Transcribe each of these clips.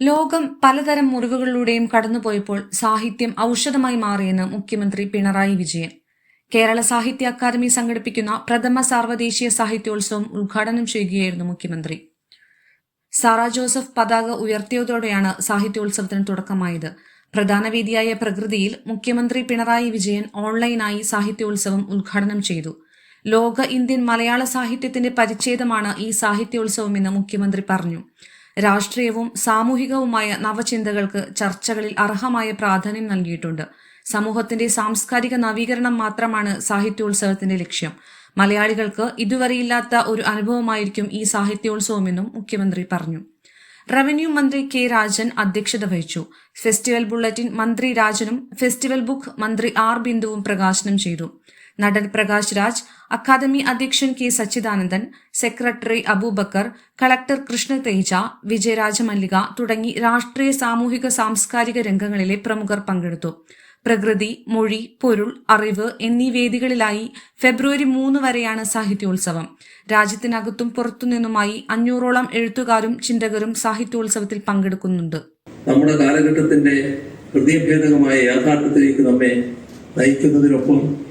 ലോകം പലതരം മുറിവുകളിലൂടെയും കടന്നുപോയപ്പോൾ സാഹിത്യം ഔഷധമായി മാറിയെന്ന് മുഖ്യമന്ത്രി പിണറായി വിജയൻ. കേരള സാഹിത്യ അക്കാദമി സംഘടിപ്പിക്കുന്ന പ്രഥമ സാർവദേശീയ സാഹിത്യോത്സവം ഉദ്ഘാടനം ചെയ്യുകയായിരുന്നു മുഖ്യമന്ത്രി. സാറ ജോസഫ് പതാക ഉയർത്തിയതോടെയാണ് സാഹിത്യോത്സവത്തിന് തുടക്കമായത്. പ്രധാന വേദിയായ പ്രകൃതിയിൽ മുഖ്യമന്ത്രി പിണറായി വിജയൻ ഓൺലൈനായി സാഹിത്യോത്സവം ഉദ്ഘാടനം ചെയ്തു. ലോക ഇന്ത്യൻ മലയാള സാഹിത്യത്തിന്റെ പരിച്ഛേദമാണ് ഈ സാഹിത്യോത്സവമെന്ന് മുഖ്യമന്ത്രി പറഞ്ഞു. രാഷ്ട്രീയവും സാമൂഹികവുമായ നവചിന്തകൾക്ക് ചർച്ചകളിൽ അർഹമായ പ്രാധാന്യം നൽകിയിട്ടുണ്ട്. സമൂഹത്തിന്റെ സാംസ്കാരിക നവീകരണം മാത്രമാണ് സാഹിത്യോത്സവത്തിന്റെ ലക്ഷ്യം. മലയാളികൾക്ക് ഇതുവരെയില്ലാത്ത ഒരു അനുഭവമായിരിക്കും ഈ സാഹിത്യോത്സവമെന്നും മുഖ്യമന്ത്രി പറഞ്ഞു. റവന്യൂ മന്ത്രി കെ രാജൻ അധ്യക്ഷത വഹിച്ചു. ഫെസ്റ്റിവൽ ബുള്ളറ്റിൻ മന്ത്രി രാജനും ഫെസ്റ്റിവൽ ബുക്ക് മന്ത്രി ആർ ബിന്ദുവും പ്രകാശനം ചെയ്തു. നടൻ പ്രകാശ് രാജ് അക്കാദമി അധ്യക്ഷൻ K Sachidanandan secretary Abubakar collector Krishna Teja Vijayarajamallika തുടങ്ങി രാഷ്ട്രീയ സാമൂഹിക സാംസ്കാരിക രംഗങ്ങളിലെ പ്രമുഖർ പങ്കെടുത്തു. പ്രകൃതി മൊഴി പൊരുൾ അറിവ് എന്നീ വേദികളിലായി ഫെബ്രുവരി മൂന്ന് വരെയാണ് സാഹിത്യോത്സവം. രാജ്യത്തിനകത്തും പുറത്തുനിന്നുമായി അഞ്ഞൂറോളം എഴുത്തുകാരും ചിന്തകരും സാഹിത്യോത്സവത്തിൽ പങ്കെടുക്കുന്നുണ്ട്. നമ്മുടെ കാലഘട്ടത്തിന്റെ ഹൃദയഭേദകമായ യാഥാർത്ഥ്യത്തിലേക്ക് നമ്മെ നയിക്കുന്നതിനൊപ്പം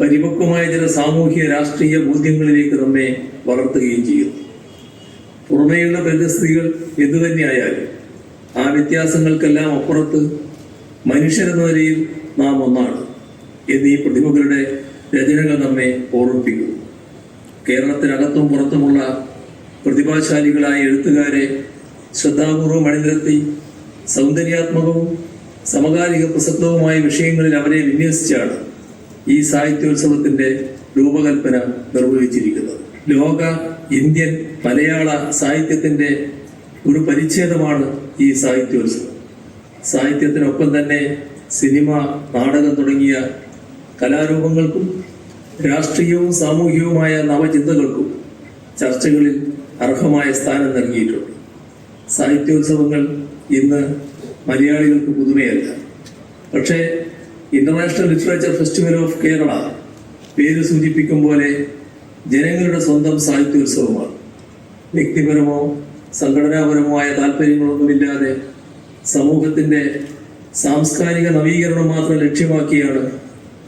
പരിപക്വമായ ചില സാമൂഹ്യ രാഷ്ട്രീയ ബോധ്യങ്ങളിലേക്ക് നമ്മെ വളർത്തുകയും ചെയ്യുന്നു. പുറമേയുള്ള പരിസ്ഥിതികൾ എന്തുതന്നെയായാലും ആ വ്യത്യാസങ്ങൾക്കെല്ലാം അപ്പുറത്ത് മനുഷ്യരെന്ന നിലയിൽ നാം ഒന്നാണ് എന്ന് ഈ പ്രതിഭകളുടെ രചനകൾ നമ്മെ ഓർമ്മിപ്പിക്കുന്നു. കേരളത്തിനകത്തും പുറത്തുമുള്ള പ്രതിഭാശാലികളായ എഴുത്തുകാരെ ശ്രദ്ധാപൂർവം അണിനിരത്തി സൗന്ദര്യാത്മകവും സമകാലിക പ്രസക്തവുമായ വിഷയങ്ങളിൽ അവരെ വിന്യസിച്ചാണ് ഈ സാഹിത്യോത്സവത്തിന്റെ രൂപകൽപ്പന നിർവഹിച്ചിരിക്കുന്നത്. ലോക ഇന്ത്യൻ മലയാള സാഹിത്യത്തിന്റെ ഒരു പരിച്ഛേദമാണ് ഈ സാഹിത്യോത്സവം. സാഹിത്യത്തിനൊപ്പം തന്നെ സിനിമ നാടകം തുടങ്ങിയ കലാരൂപങ്ങൾക്കും രാഷ്ട്രീയവും സാമൂഹികവുമായ നവചിന്തകൾക്കും ചർച്ചകളിൽ അർഹമായ സ്ഥാനം നൽകിയിട്ടുണ്ട്. സാഹിത്യോത്സവങ്ങൾ ഇന്ന് മലയാളികൾക്ക് പുതുമയല്ല. പക്ഷേ international literature festival of Kerala പേര് സൂചിപ്പിക്കും പോലെ ജനങ്ങളുടെ സ്വന്തം സാഹിത്യോത്സവമാണ്. വ്യക്തിപരമോ സംഘടനാപരമോ ആയ താല്പര്യങ്ങളൊന്നുമില്ലാതെ സമൂഹത്തിന്റെ സാംസ്കാരിക നവീകരണം മാത്രം ലക്ഷ്യമാക്കിയാണ്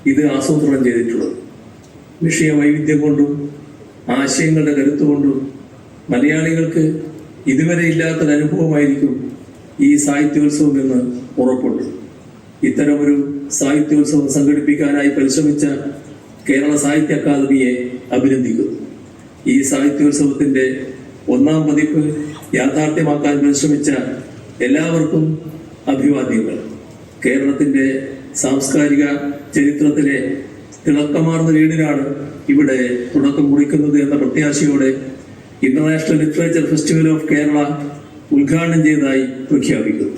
ഇത് ആസൂത്രണം ചെയ്തിട്ടുള്ളത്. വിഷയ വൈവിധ്യം കൊണ്ടും ആശയങ്ങളുടെ കരുത്തുകൊണ്ടും മലയാളികൾക്ക് ഇതുവരെ ഇല്ലാത്തൊരനുഭവമായിരിക്കും ഈ സാഹിത്യോത്സവം എന്ന് ഉറപ്പുണ്ട്. ഇത്തരമൊരു സാഹിത്യോത്സവം സംഘടിപ്പിക്കാനായി പരിശ്രമിച്ച കേരള സാഹിത്യ അക്കാദമിയെ അഭിനന്ദിക്കുന്നു. ഈ സാഹിത്യോത്സവത്തിന്റെ ഒന്നാം പതിപ്പ് യാഥാർത്ഥ്യമാക്കാൻ പരിശ്രമിച്ച എല്ലാവർക്കും അഭിവാദ്യങ്ങൾ. കേരളത്തിന്റെ സാംസ്കാരിക ചരിത്രത്തിലെ തിളക്കമാർന്ന വീടിനാണ് ഇവിടെ തുടക്കം കുറിക്കുന്നത് എന്ന പ്രത്യാശയോടെ international literature festival of Kerala ഉദ്ഘാടനം ചെയ്തതായി പ്രഖ്യാപിക്കുന്നു.